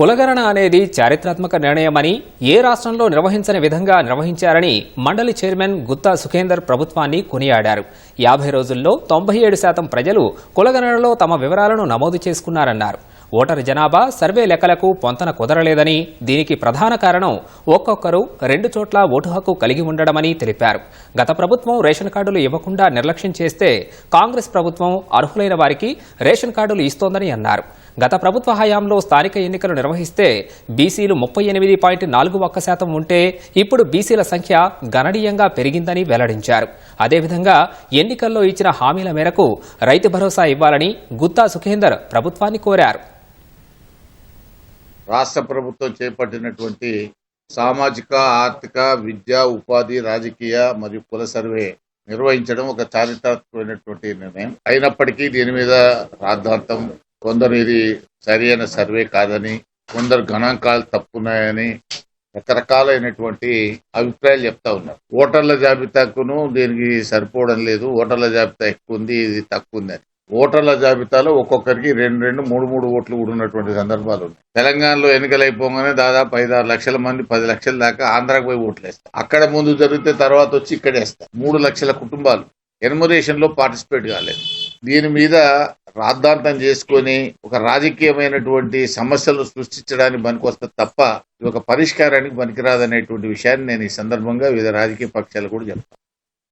కులగణన అనేది చారిత్రాత్మక నిర్ణయమని ఏ రాష్ట్రంలో నిర్వహించని విధంగా నిర్వహించారని మండలి చైర్మన్ గుత్తా సుఖేందర్ ప్రభుత్వాన్ని కొనియాడారు. యాభై రోజుల్లో తొంభై ఏడు శాతం ప్రజలు కులగణనలో తమ వివరాలను నమోదు చేసుకున్నారన్నారు. ఓటరు జనాభా సర్వే లెక్కలకు పొంతన కుదరలేదని దీనికి ప్రధాన కారణం ఒక్కొక్కరు రెండు చోట్ల ఓటు హక్కు కలిగి ఉండడమని తెలిపారు. గత ప్రభుత్వం రేషన్ కార్డులు ఇవ్వకుండా నిర్లక్ష్యం చేస్తే కాంగ్రెస్ ప్రభుత్వం అర్హులైన వారికి రేషన్ కార్డులు ఇస్తోందని అన్నారు. గత ప్రభుత్వ హయాంలో స్థానిక ఎన్నికలు నిర్వహిస్తే బీసీలు ముప్పై ఎనిమిది పాయింట్ నాలుగు ఒక్క శాతం ఉంటే ఇప్పుడు బీసీల సంఖ్య గణనీయంగా పెరిగిందని వెల్లడించారు. అదేవిధంగా ఎన్నికల్లో ఇచ్చిన హామీల మేరకు రైతు భరోసా ఇవ్వాలని గుత్తా సుఖేందర్ ప్రభుత్వాన్ని కోరారు. రాష్ట్ర ప్రభుత్వం చేపట్టినటువంటి సామాజిక ఆర్థిక విద్య ఉపాధి రాజకీయ మరియు కుల సర్వే నిర్వహించడం ఒక చారిత్రాత్మకమైనటువంటి నిర్ణయం. అయినప్పటికీ దీని మీద రాద్ధాంతం కొందరు ఇది సరైన సర్వే కాదని కొందరు గణాంకాలు తప్పున్నాయని రకరకాలైనటువంటి అభిప్రాయాలు చెప్తా ఉన్నారు. ఓటర్ల జాబితాకును దీనికి సరిపోవడం లేదు ఓటర్ల జాబితా ఎక్కువ ఉంది ఇది తక్కువ ఉంది అని ఓటర్ల జాబితాలో ఒక్కొక్కరికి రెండు రెండు మూడు మూడు ఓట్లు కూడా ఉన్నటువంటి సందర్భాలు ఉన్నాయి. తెలంగాణలో ఎన్నికలు అయిపోగానే దాదాపు ఐదు ఆరు లక్షల మంది పది లక్షల దాకా ఆంధ్రాకు పోయి ఓట్లు వేస్తారు. అక్కడ ముందు జరిగితే తర్వాత వచ్చి ఇక్కడ వేస్తారు. మూడు లక్షల కుటుంబాలు. ఎన్మరేషన్లో పార్టిసిపేట్ కాలేదు. దీని మీద రాద్ధాంతం చేసుకొని ఒక రాజకీయమైనటువంటి సమస్యలు సృష్టించడానికి పనికొస్తుంది తప్ప ఇది ఒక పరిష్కారానికి పనికిరాదనేటువంటి విషయాన్ని నేను ఈ సందర్భంగా వివిధ రాజకీయ పక్షాలు కూడా చెప్తాను.